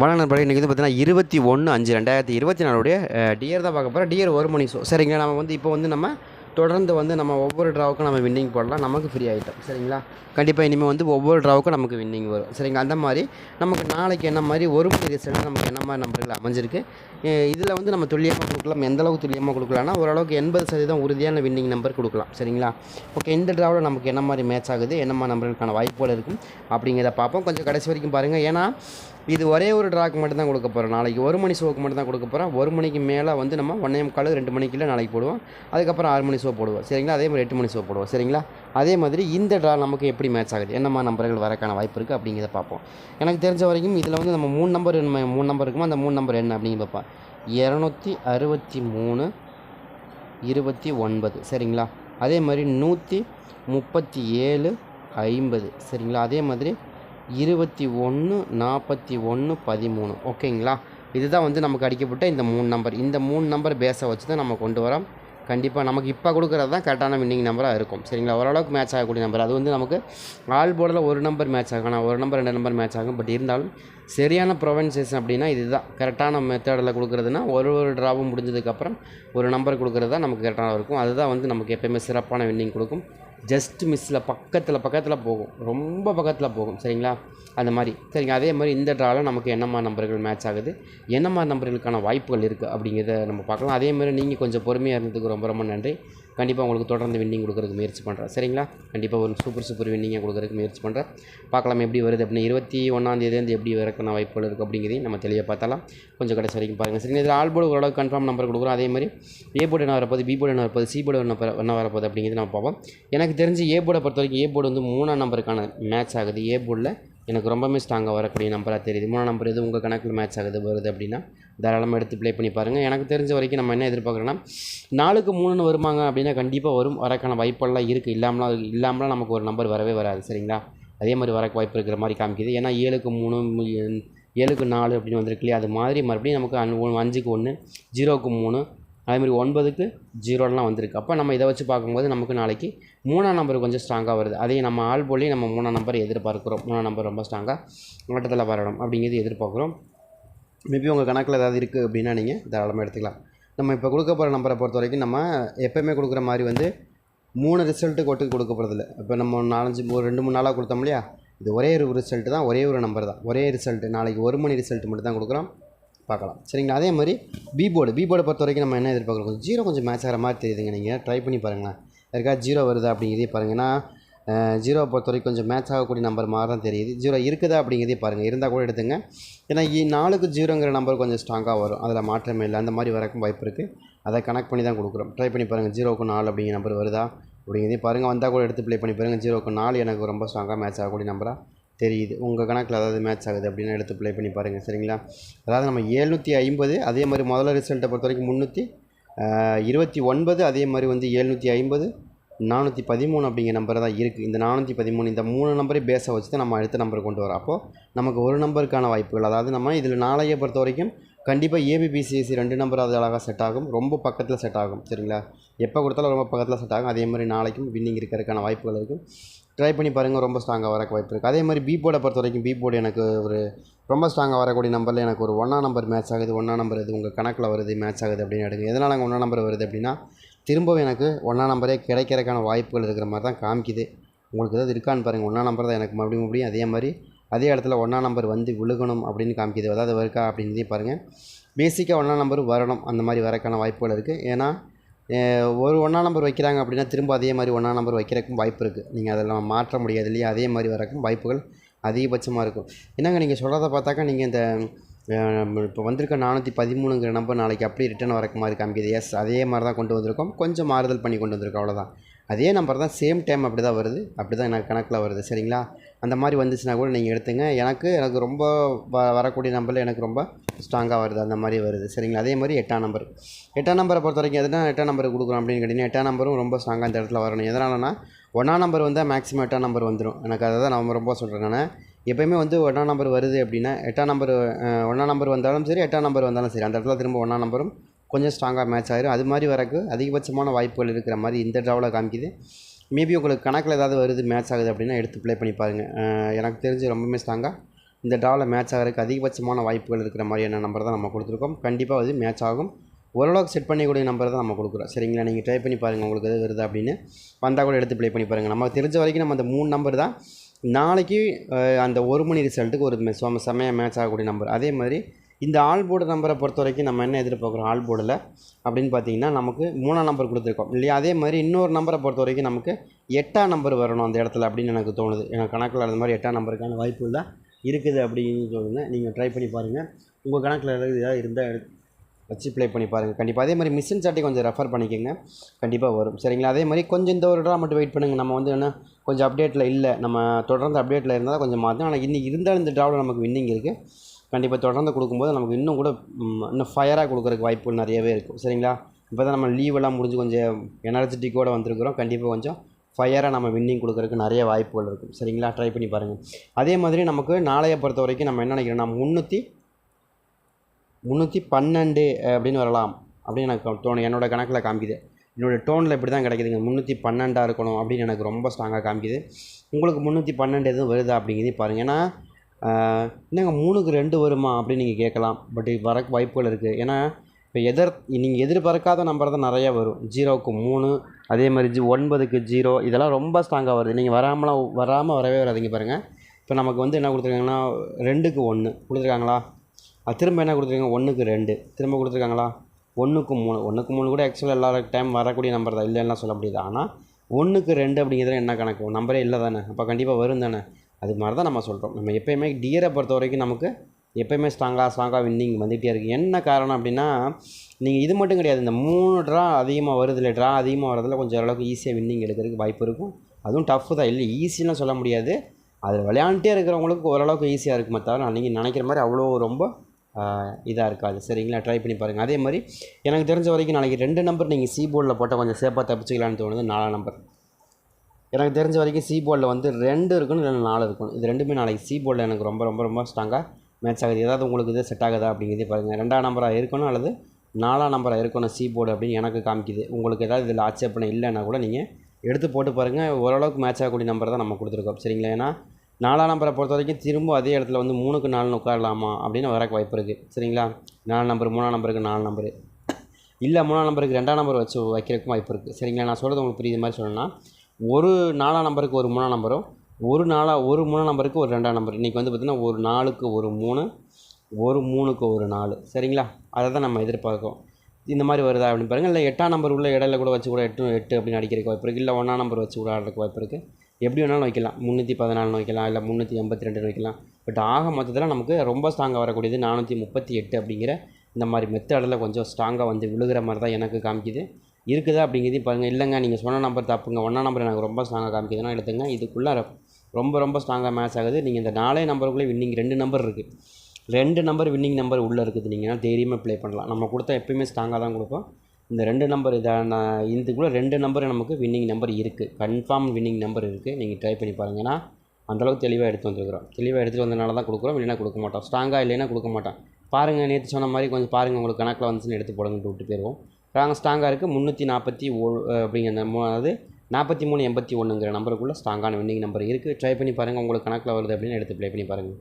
வணக்கம் நண்பர்களே இன்றைக்கி வந்து பார்த்தீங்கன்னா இருபத்தி ஒன்று அஞ்சு ரெண்டாயிரத்தி இருபத்தி நாலுடைய டியர் தான் பார்க்க போகிறோம் டியர் ஒரு மணி ஷோ சரிங்களா? நம்ம வந்து இப்போ வந்து நம்ம தொடர்ந்து வந்து நம்ம ஒவ்வொரு ட்ராவுக்கும் நம்ம வின்னிங் போடலாம். நமக்கு ஃப்ரீ ஆகிட்டோம் சரிங்களா? கண்டிப்பாக இனிமேல் வந்து ஒவ்வொரு ட்ராவுக்கும் நமக்கு வின்னிங் வரும். சரிங்களா? அந்த மாதிரி நமக்கு நாளைக்கு என்ன மாதிரி ஒரு மணி ரிசல்ட் நமக்கு என்ன மாதிரி நம்பர்கள் அமைஞ்சிருக்கு? இதில் வந்து நம்ம துல்லியமாக கொடுக்கலாம். எந்த அளவுக்கு துல்லியமாக கொடுக்கலாம்னா ஓரளவுக்கு எண்பது சதவீதம் உறுதியான வின்னிங் நம்பர் கொடுக்கலாம். சரிங்களா? ஓகே இந்த ட்ராவில் நமக்கு என்ன மாதிரி மேட்ச் ஆகுது என்ன மாதிரி நம்பர்களுக்கான வாய்ப்புகள் இருக்கும் அப்படிங்கிறத பார்ப்போம். கொஞ்சம் கடைசி வரைக்கும் பாருங்கள் ஏன்னா இது ஒரே ஒரு ட்ராக்கு மட்டும் தான் கொடுக்க போகிறோம் நாளைக்கு ஒரு மணி ஷோக்கு மட்டும் தான் கொடுக்க போகிறோம் ஒரு மணிக்கு மேலே வந்து நம்ம ஒன்றே முக்கால் ரெண்டு மணிக்குள்ளே நாளைக்கு போடுவோம். அதுக்கப்புறம் ஆறு மணி ஷோ போடுவோம். சரிங்களா? அதே மாதிரி எட்டு மணி ஷோ போடுவோம். சரிங்களா? அதே மாதிரி இந்த ட்ரா நமக்கு எப்படி மேட்ச் ஆகுது? என்னம்மா நம்பர்கள் வரக்கான வாய்ப்பு இருக்குது அப்படிங்கிறத பார்ப்போம். எனக்கு தெரிஞ்ச வரைக்கும் இதில் வந்து நம்ம மூணு நம்பர் என்ன மூணு நம்பர் இருக்குமோ? அந்த மூணு நம்பர் என்ன அப்படின்னு பார்ப்போம். இரநூத்தி அறுபத்தி மூணு இருபத்தி ஒன்பது. சரிங்களா? அதே மாதிரி நூற்றி முப்பத்தி ஏழு ஐம்பது. சரிங்களா? அதே மாதிரி இருபத்தி ஒன்று நாற்பத்தி ஒன்று பதிமூணு. ஓகேங்களா? இதுதான் வந்து நமக்கு அடிக்கப்பட்ட இந்த மூணு நம்பர். இந்த மூணு நம்பர் பேஸை வச்சு தான் நம்ம கொண்டு வரோம். கண்டிப்பாக நமக்கு இப்போ கொடுக்குறது தான் கரெக்டான வின்னிங் நம்பராக இருக்கும். சரிங்களா? ஓரளவுக்கு மேட்ச் ஆகக்கூடிய நம்பர் அது வந்து நமக்கு ஆல் போர்டில் ஒரு நம்பர் மேட்ச் ஆகும். ஆனால் ஒரு நம்பர் ரெண்டு நம்பர் மேட்ச் ஆகும். பட் இருந்தாலும் சரியான ப்ரொவன்சேஷன் அப்படின்னா இதுதான். கரெக்டான மெத்தடில் கொடுக்குறதுனா ஒரு ஒரு ட்ராவும் முடிஞ்சதுக்கப்புறம் ஒரு நம்பர் கொடுக்குறது தான் நமக்கு கரெக்டாக இருக்கும். அதுதான் வந்து நமக்கு எப்போயுமே சிறப்பான வின்னிங் கொடுக்கும். ஜஸ்ட் மிஸ்ஸில் பக்கத்தில் பக்கத்தில் போகும். ரொம்ப பக்கத்தில் போகும் சரிங்களா? அந்த மாதிரி. சரிங்க அதே மாதிரி இந்த ட்ராவில் நமக்கு என்னம்மா நம்பர்கள் மேட்ச் ஆகுது? என்னம்மா நம்பர்களுக்கான வாய்ப்புகள் இருக்குது அப்படிங்கிறத நம்ம பார்க்கலாம். அதே மாதிரி நீங்கள் கொஞ்சம் பொறுமையாக இருந்ததுக்கு ரொம்ப ரொம்ப நன்றி. கண்டிப்பாக உங்களுக்கு தொடர்ந்து வின்னிங் கொடுக்குறதுக்கு முயற்சி பண்ணுறேன் சரிங்களா? கண்டிப்பாக ஒரு சூப்பர் சூப்பர் வின்னிங்கை கொடுக்குறதுக்கு முயற்சி பண்ணுறேன் பார்க்கலாம் எப்படி வருது அப்படின்னு இருபத்தி ஒன்றாந்தேதிலேருந்து எப்படி வரக்கான வாய்ப்புகள் இருக்குது அப்படிங்கிறதையும் நம்ம தெளிவாக பார்த்தாலாம் கொஞ்சம் கடைசி வரைக்கும் பாருங்கள் சரி இதில் ஆல் போர்டு ஓரளவுக்கு கன்ஃபார்ம் நம்பர் கொடுக்குறோம். அதே மாதிரி ஏ போர்டு என்ன வரப்போகுது? பி போர்டு என்ன வரப்போகுது? சி போர்டு என்ன என்ன வரப்போகுது அப்படிங்கிறது நம்ம பார்ப்போம். எனக்கு தெரிஞ்சு ஏ போர்டை பொறுத்த வரைக்கும் ஏ போர்டு வந்து மூணாம் நம்பருக்கான மேட்ச் ஆகுது. ஏ போர்டில் எனக்கு ரொம்பவுமே ஸ்ட்ராங்காக வரக்கூடிய நம்பராக தெரியுது. மூணாம் நம்பர் எது? உங்கள் கணக்கில் மேட்ச் ஆகுது வருது அப்படின்னா தாராளமாக எடுத்து ப்ளே பண்ணி பாருங்கள் எனக்கு தெரிஞ்ச வரைக்கும் நம்ம என்ன எதிர்பார்க்குறோன்னா நாலுக்கு மூணுன்னு வருமாங்க அப்படின்னா கண்டிப்பாக வரும். வரக்கான வாய்ப்பெல்லாம் இருக்குது இல்லாமலாம் இல்லாமலாம் நமக்கு ஒரு நம்பர் வரவே வராது. சரிங்களா? அதே மாதிரி வரக்கு வாய்ப்பு இருக்கிற மாதிரி காமிக்குது. ஏன்னா ஏழுக்கு மூணு ஏழுக்கு நாலு அப்படின்னு வந்திருக்கு இல்லையா? அது மாதிரி மறுபடியும் நமக்கு அன் ஒ- அஞ்சுக்கு ஒன்று ஜீரோக்கு மூணு அதேமாதிரி ஒன்பதுக்கு ஜீரோலாம் வந்திருக்கு. அப்போ நம்ம இதை வச்சு பார்க்கும்போது நமக்கு நாளைக்கு மூணாம் நம்பர் கொஞ்சம் ஸ்ட்ராங்காக வருது. அதையும் நம்ம ஆள் போலி நம்ம மூணாம் நம்பர் எதிர்பார்க்குறோம். மூணாம் நம்பர் ரொம்ப ஸ்ட்ராங்காக ஓட்டத்தில் வரணும் அப்படிங்கிறது எதிர்பார்க்குறோம். மேபி உங்கள் கணக்கில் ஏதாவது இருக்குது அப்படின்னா நீங்கள் தாராளமாக எடுத்துக்கலாம். நம்ம இப்போ கொடுக்க போகிற நம்பரை பொறுத்த வரைக்கும் நம்ம எப்போயுமே கொடுக்குற மாதிரி வந்து மூணு ரிசல்ட்டு கொட்டுக்கு கொடுக்க போகிறதில்ல இப்போ நம்ம நாலஞ்சு ஒரு ரெண்டு மூணு நாளாக கொடுத்தோம் இல்லையா? இது ஒரே ஒரு ரிசல்ட்டு தான் ஒரே ஒரு நம்பர் தான். ஒரே ரிசல்ட்டு நாளைக்கு ஒரு மணி ரிசல்ட் மட்டும் தான் கொடுக்குறோம். பார்க்கலாம். சரிங்களா? அதே மாதிரி பி போர்டு பி போர்டை பொறுத்த வரைக்கும் நம்ம என்ன எதிர்பார்க்குறோம்? கொஞ்சம் ஜீரோ கொஞ்சம் மேட்ச் ஆகிற மாதிரி தெரியுதுங்க நீங்கள் ட்ரை பண்ணி பாருங்களேன். யாருக்காவது ஜீரோ வருதா அப்படிங்கிறதே பாருங்கன்னா ஜீரோ ஜீரோவை பொறுத்த வரைக்கும் கொஞ்சம் மேட்ச் ஆகக்கூடிய நம்பர் மாதிரி தான் தெரியுது. ஜீரோ இருக்குதா அப்படிங்கிறதே பாருங்கள் இருந்தால் கூட எடுத்துங்க. ஏன்னா இ நாலுக்கு ஜீரோங்கிற நம்பர் கொஞ்சம் ஸ்ட்ராங்காக வரும். அதில் மாற்றமே இல்லை. அந்த மாதிரி வரக்கும் வாய்ப்பு இருக்குது அதை கனெக்ட் பண்ணி தான் கொடுக்குறோம். ட்ரை பண்ணி பாருங்கள் ஜீரோக்கு நாலு அப்படிங்கிற நம்பர் வருதா அப்படிங்கிறதே பாருங்கள் வந்தால் கூட எடுத்து ப்ளே பண்ணி பாருங்கள் ஜீரோக்கு நாலு எனக்கு ரொம்ப ஸ்ட்ராங்காக மேட்ச் ஆகக்கூடிய நம்பராக தெரியுது. உங்கள் கணக்கில் அதாவது மேட்ச் ஆகுது அப்படின்னு எடுத்து ப்ளே பண்ணி பாருங்கள் சரிங்களா? அதாவது நம்ம ஏழ்நூற்றி ஐம்பது அதே மாதிரி முதல்ல ரிசல்ட்டை பொறுத்த வரைக்கும் முந்நூற்றி இருபத்தி ஒன்பது அதே மாதிரி வந்து ஏழ்நூற்றி ஐம்பது நானூற்றி பதிமூணு அப்படிங்கிற நம்பர் தான் இருக்குது இந்த நானூற்றி பதிமூணு இந்த மூணு நம்பரை பேஸை வச்சு தான் நம்ம அடுத்த நம்பர் கொண்டு வரோம். அப்போது நமக்கு ஒரு நம்பருக்கான வாய்ப்புகள். அதாவது நம்ம இதில் நாளையை பொறுத்த வரைக்கும் கண்டிப்பாக ஏபிபிசிஎஸ்சி ரெண்டு நம்பர் அது அழகாக செட் ஆகும். ரொம்ப பக்கத்தில் செட் ஆகும். சரிங்களா? எப்போ கொடுத்தாலும் ரொம்ப பக்கத்தில் செட் ஆகும். அதே மாதிரி நாளைக்கும் வின்னிங் இருக்கிறதுக்கான வாய்ப்புகள் இருக்குது ட்ரை பண்ணி பாருங்கள் ரொம்ப ஸ்ட்ராங்காக வரக்கு வாய்ப்பு இருக்குது அதே மாதிரி பி போர்டை பொறுத்த வரைக்கும் பி போர்டு எனக்கு ஒரு ரொம்ப ஸ்ட்ராங்காக வரக்கூடிய நம்பரில் எனக்கு ஒரு ஒன்றா நம்பர் மேட்ச் ஆகுது ஒன்றா நம்பர் இது உங்கள் கணக்கில் வருது மேட்ச் ஆகுது அப்படின்னு எடுங்க. எதனால் அங்கே ஒன்றா நம்பர் வருது அப்படின்னா திரும்பவும் எனக்கு ஒன்றா நம்பரே கிடைக்கிறதுக்கான வாய்ப்புகள் இருக்கிற மாதிரி தான் காமிக்குது. உங்களுக்கு ஏதாவது இருக்கான்னு பாருங்கள் ஒன்றா நம்பர் தான் எனக்கு மறுபடியும் மறுபடியும் அதே மாதிரி அதே இடத்துல ஒன்றா நம்பர் வந்து விழுகணும் அப்படின்னு காமிக்குது. அதாவது இருக்கா அப்படின்னு பாருங்கள் பேசிக்காக ஒன்றா நம்பர் வரணும் அந்த மாதிரி வரக்கான வாய்ப்புகள் இருக்குது ஏன்னா ஒரு ஒன்றா நம்பர் வைக்கிறாங்க அப்படின்னா திரும்ப அதே மாதிரி ஒன்றா நம்பர் வைக்கிறக்கும் வாய்ப்பு இருக்குது நீங்கள் அதெல்லாம் மாற்ற முடியாது இல்லையா? அதே மாதிரி வரக்கும் வாய்ப்புகள் அதிகபட்சமாக இருக்கும். என்னங்க நீங்கள் சொல்கிறத பார்த்தாக்கா நீங்கள் இந்த இப்போ வந்திருக்க நானூற்றி பதிமூணுங்கிற நம்பர் நாளைக்கு அப்படியே ரிட்டர்ன் வரக்கு மாதிரி காமிக்குது. எஸ் அதே மாதிரி தான் கொண்டு வந்திருக்கோம். கொஞ்சம் மாறுதல் பண்ணி கொண்டு வந்திருக்கோம். அவ்வளோதான் அதே நம்பர் தான் சேம் டைம் அப்படி தான் வருது. அப்படி தான் எனக்கு கணக்கில் வருது. சரிங்களா? அந்த மாதிரி வந்துச்சுன்னா கூட நீங்கள் எடுத்துங்க. எனக்கு எனக்கு ரொம்ப வ வரக்கூடிய நம்பரில் எனக்கு ரொம்ப ஸ்ட்ராங்காக வருது. அந்த மாதிரி வருது. சரிங்களா? அதே மாதிரி எட்டாம் நம்பர் எட்டாம் நம்பரை பொறுத்த வரைக்கும் எதுனா எட்டாம் நம்பர் கொடுக்குறோம் அப்படின்னு கேட்டிங்கன்னா எட்டாம் நம்பரும் ரொம்ப ஸ்ட்ராங்காக இந்த இடத்துல வரணும். எதனாலனா ஒன்றாம் நம்பர் வந்தால் மேக்ஸிமம் எட்டாம் நம்பர் வந்துடும் எனக்கு அதை தான் நான் ரொம்ப சொல்கிறேன் நான். எப்போயுமே வந்து ஒன்றாம் நம்பர் வருது அப்படின்னா எட்டாம் நம்பர் ஒன்றாம் நம்பர் வந்தாலும் சரி எட்டாம் நம்பர் வந்தாலும் சரி அந்த இடத்துல திரும்ப ஒன்றாம் நம்பரும் கொஞ்சம் ஸ்ட்ராங்காக மேட்ச் ஆயிரும். அது மாதிரி வரக்கு அதிகபட்சமான வாய்ப்புகள் இருக்கிற மாதிரி இந்த ட்ராவில் காமிக்குது. மேபி உங்களுக்கு கணக்கில் ஏதாவது வருது மேட்ச் ஆகுது அப்படின்னா எடுத்து ப்ளே பண்ணி பாருங்கள் எனக்கு தெரிஞ்சு ரொம்பவுமே ஸ்ட்ராங்காக இந்த ட்ராவில் மேட்ச் ஆகிறதுக்கு அதிகபட்சமான வாய்ப்புகள் இருக்கிற மாதிரியான நம்பர் தான் நம்ம கொடுத்துருக்கோம். கண்டிப்பாக அது மேட்ச் ஆகும். ஓரளவுக்கு செட் பண்ணிக்கூடிய நம்பர் தான் நம்ம கொடுக்குறோம். சரிங்களா? நீங்கள் ட்ரை பண்ணி பாருங்கள் உங்களுக்கு எது வருது அப்படின்னு. வந்தால் கூட எடுத்து ப்ளே பண்ணி பாருங்கள் நம்ம தெரிஞ்ச வரைக்கும் நம்ம அந்த மூணு நம்பர் தான். நாளைக்கு அந்த ஒரு மணி ரிசல்ட்டுக்கு ஒரு மெ- செம மேட்ச் ஆகக்கூடிய நம்பர் அதே மாதிரி இந்த ஆல் போர்டு நம்பரை பொறுத்த வரைக்கும் நம்ம என்ன எதிர்பார்க்குறோம்? ஆல் போர்டில்? அப்படின்னு பார்த்தீங்கன்னா நமக்கு மூணாம் நம்பர் கொடுத்துருக்கோம். இல்லையா? அதே மாதிரி இன்னொரு நம்பரை பொறுத்த வரைக்கும் நமக்கு எட்டாம் நம்பர் வரணும் அந்த இடத்துல அப்படின்னு எனக்கு தோணுது. எங்கள் கணக்கில் அந்த மாதிரி எட்டாம் நம்பருக்கான வாய்ப்பு தான் இருக்குது அப்படின்னு சொல்லுங்க. நீங்கள் ட்ரை பண்ணி பாருங்கள் உங்கள் கணக்கில் ஏதாவது இருந்தால் வச்சு ப்ளே பண்ணி பாருங்கள் கண்டிப்பாக அதே மாதிரி மிஷின் சாட்டை கொஞ்சம் ரெஃபர் பண்ணிக்கோங்க. கண்டிப்பாக வரும். சரிங்களா? அதே மாதிரி கொஞ்சம் இந்த ஒரு ட்ரா மட்டும் வெயிட் பண்ணுங்கள் நம்ம வந்து என்ன கொஞ்சம் அப்டேட்டில் இல்லை. நம்ம தொடர்ந்து அப்டேட்டில் இருந்தால் கொஞ்சம் மாற்றும் ஆனால் இன்றைக்கி இருந்தாலும் இந்த ட்ராவில் நமக்கு வின்னிங் இருக்குது கண்டிப்பாக தொடர்ந்து கொடுக்கும்போது நமக்கு இன்னும் கூட இன்னும் ஃபயராக கொடுக்குறக்கு வாய்ப்புகள் நிறையவே இருக்கும். சரிங்களா? இப்போ தான் நம்ம லீவெல்லாம் முடிஞ்சு கொஞ்சம் எனர்ஜெட்டிக்கோடு வந்திருக்கிறோம். கண்டிப்பாக கொஞ்சம் ஃபயராக நம்ம வின்னிங் கொடுக்குறதுக்கு நிறைய வாய்ப்புகள் இருக்கும். சரிங்களா? ட்ரை பண்ணி பாருங்கள் அதே மாதிரி நமக்கு நாளைய பொறுத்த வரைக்கும் நம்ம என்ன நினைக்கிறோம்னா முந்நூற்றி முந்நூற்றி பன்னெண்டு அப்படின்னு வரலாம். அப்படின்னு எனக்கு தோணும் என்னோடய கணக்கில் காமிக்குது. என்னோடய டோனில் இப்படி தான் கிடைக்குதுங்க. முந்நூற்றி பன்னெண்டாக இருக்கணும் அப்படின்னு எனக்கு ரொம்ப ஸ்ட்ராங்காக காமிக்குது. உங்களுக்கு முந்நூற்றி பன்னெண்டு எதுவும் வருதா அப்படிங்கிறதையும் பாருங்கள் ஏன்னா என்னங்க மூணுக்கு ரெண்டு வருமா அப்படின்னு நீங்கள் கேட்கலாம். பட் வர வாய்ப்புகள் இருக்குது ஏன்னா இப்போ எதிர் நீங்கள் எதிர்பார்க்காத நம்பர் தான் நிறையா வரும். ஜீரோவுக்கு மூணு அதே மாதிரி ஜி ஒன்பதுக்கு ஜீரோ இதெல்லாம் ரொம்ப ஸ்ட்ராங்காக வருது. நீங்கள் வராமலாம் வராமல் வரவே வராதீங்க பாருங்கள் இப்போ நமக்கு வந்து என்ன கொடுத்துருக்காங்கன்னா ரெண்டுக்கு ஒன்று கொடுத்துருக்காங்களா? அது திரும்ப என்ன கொடுத்துருக்காங்க? ஒன்றுக்கு ரெண்டு. திரும்ப கொடுத்துருக்காங்களா? ஒன்றுக்கு மூணு. ஒன்றுக்கு மூணு கூட ஆக்சுவலாக எல்லா டைம் வரக்கூடிய நம்பர் தான். இல்லைன்னா சொல்ல முடியாது. ஆனால் ஒன்றுக்கு ரெண்டு அப்படிங்கிறது என்ன கணக்கு? நம்பரே இல்லை தானே அப்போ கண்டிப்பாக வரும் தானே அது மாதிரி தான் நம்ம சொல்கிறோம் நம்ம எப்போயுமே டியரை பொறுத்த வரைக்கும் நமக்கு எப்போயுமே ஸ்ட்ராங்காக ஸ்ட்ராங்காக வின்னிங் வந்துகிட்டே இருக்குது என்ன காரணம் அப்படின்னா நீங்கள் இது மட்டும் கிடையாது. இந்த மூணு ட்ரா அதிகமாக வருதுல ட்ரா அதிகமாக வரதில் கொஞ்சம் ஓரளவுக்கு ஈஸியாக வின்னிங் எடுக்கிறதுக்கு வாய்ப்பு இருக்கும். அதுவும் டஃப்பு தான். இல்லை ஈஸின்னு சொல்ல முடியாது. அது விளையாண்டுட்டே இருக்கிறவங்களுக்கு ஓரளவுக்கு ஈஸியாக இருக்குமே தவிர நீங்கள் நினைக்கிற மாதிரி அவ்வளோ ரொம்ப இதாக இருக்காது. சரிங்களா? ட்ரை பண்ணி பாருங்கள் அதே மாதிரி எனக்கு தெரிஞ்ச வரைக்கும் நாளைக்கு ரெண்டு நம்பர் நீங்கள் சி போர்டில் போட்டால் கொஞ்சம் சேஃபாக தப்பிச்சிக்கலான்னு தோணுது. நாலாம் நம்பர் எனக்கு தெரிஞ்ச வரைக்கும் சி போர்டில் வந்து ரெண்டு இருக்கணும் இல்லை நாலு இருக்கணும் இது ரெண்டுமே நாளைக்கு சி போர்டில் எனக்கு ரொம்ப ரொம்ப ரொம்ப ஸ்ட்ராங்காக மேட்ச் ஆகுது. ஏதாவது உங்களுக்கு இது செட் ஆகுதா அப்படிங்கிறதே பாருங்கள் ரெண்டாம் நம்பராக இருக்கணும் அல்லது நாலாம் நம்பராக இருக்கணும் சி போர்டு அப்படின்னு எனக்கு காமிக்குது. உங்களுக்கு ஏதாவது இதில் ஆட்சேபனை இல்லைன்னா கூட நீங்கள் எடுத்து போட்டு பாருங்கள் ஓரளவுக்கு மேட்ச் ஆகக்கூடிய நம்பர் தான் நம்ம கொடுத்துருக்கோம். சரிங்களா? ஏன்னா நாலாம் நம்பரை பொறுத்த வரைக்கும் திரும்ப அதே இடத்துல வந்து மூணுக்கு நாலுன்னு உட்காரலாமா அப்படின்னு வரக்கு வாய்ப்பு இருக்குது சரிங்களா? நாலு நம்பர் மூணாம் நம்பருக்கு நாலு நம்பரு இல்லை மூணாம் நம்பருக்கு ரெண்டாம் நம்பர் வச்சு வைக்கிறதுக்கும் வாய்ப்பு இருக்குது சரிங்களா? நான் சொல்கிறது உங்களுக்கு புரியுது மாதிரி சொல்லணும்னா ஒரு நாலாம் நம்பருக்கு ஒரு மூணாம் நம்பரும் ஒரு நாலா ஒரு மூணாம் நம்பருக்கு ஒரு ரெண்டாம் நம்பர் இன்றைக்கி வந்து பார்த்திங்கன்னா ஒரு நாலுக்கு ஒரு மூணு ஒரு மூணுக்கு ஒரு நாலு. சரிங்களா? அதை தான் நம்ம எதிர்பார்க்கோம் இந்த மாதிரி வருதா அப்படின்னு பாருங்கள் இல்லை எட்டாம் நம்பர் உள்ள இடையில கூட வச்சு கூட எட்டு எட்டு அப்படின்னு அடிக்கிறதுக்கு வாய்ப்பு இருக்குது இல்லை ஒன்றாம் நம்பர் வச்சு கூட ஆடுறதுக்கு வாய்ப்பு இருக்குது எப்படி வேணாலும் வைக்கலாம். முந்நூற்றி பதினாலுன்னு வைக்கலாம். இல்லை முந்நூற்றி எண்பத்தி ரெண்டுன்னு வைக்கலாம். பட் ஆக மொத்தத்தில் நமக்கு ரொம்ப ஸ்ட்ராங்காக வரக்கூடியது நானூற்றி முப்பத்தி எட்டு அப்படிங்கிற இந்த மாதிரி மெத்தடில் கொஞ்சம் ஸ்ட்ராங்காக வந்து விழுகிற மாதிரி தான் எனக்கு காமிக்குது. இருக்குதா அப்படிங்கிறதையும் பாருங்கள் இல்லைங்க நீங்கள் சொன்ன நம்பர் தப்புங்க. ஒன்றா நம்பர் எனக்கு ரொம்ப ஸ்ட்ராங்காக காமிக்குதுன்னா எடுத்துங்க. இதுக்குள்ளே ரொம்ப ரொம்ப ஸ்ட்ராங்காக மேட்ச் ஆகுது. நீங்கள் இந்த நாலே நம்பருக்குள்ளே வின்னிங் ரெண்டு நம்பர் இருக்குது ரெண்டு நம்பர் வின்னிங் நம்பர் உள்ளே இருக்குது. நீங்கள் தைரியமாக ப்ளே பண்ணலாம். நம்ம கொடுத்தா எப்பயுமே ஸ்ட்ராங்காக தான் கொடுப்போம். இந்த ரெண்டு நம்பர் இதான இதுக்குள்ளே ரெண்டு நம்பர் நமக்கு வின்னிங் நம்பர் இருக்குது கன்ஃபார்ம் வின்னிங் நம்பர் இருக்குது நீங்கள் ட்ரை பண்ணி பாருங்கள் ஏன்னா அந்தளவுக்கு தெளிவாக எடுத்து வந்துருக்குறோம். தெளிவாக எடுத்துகிட்டு வந்தனால தான் கொடுக்குறோம். இல்லைனா கொடுக்க மாட்டோம். ஸ்ட்ராங்காக இல்லைன்னா கொடுக்க மாட்டோம். பாருங்கள் நேற்று சொன்ன மாதிரி கொஞ்சம் பாருங்கள் உங்களுக்கு கணக்கில் வந்துச்சுன்னு எடுத்து போடுங்கன்ட்டு விட்டு போயிடுவோம் நாங்கள் ஸ்ட்ராங்காக இருக்குது முந்நூற்றி நாற்பத்தி ஓ அப்படிங்கிற அந்த அதாவது நாற்பத்தி மூணு எண்பத்தி ஒன்றுங்கிற நம்பருக்குள்ளே ஸ்ட்ராங்கான வின்னிங் நம்பர் இருக்குது ட்ரை பண்ணி பாருங்கள் உங்களுக்கு கணக்கில் வருது அப்படின்னு எடுத்து ப்ளே பண்ணி பாருங்கள்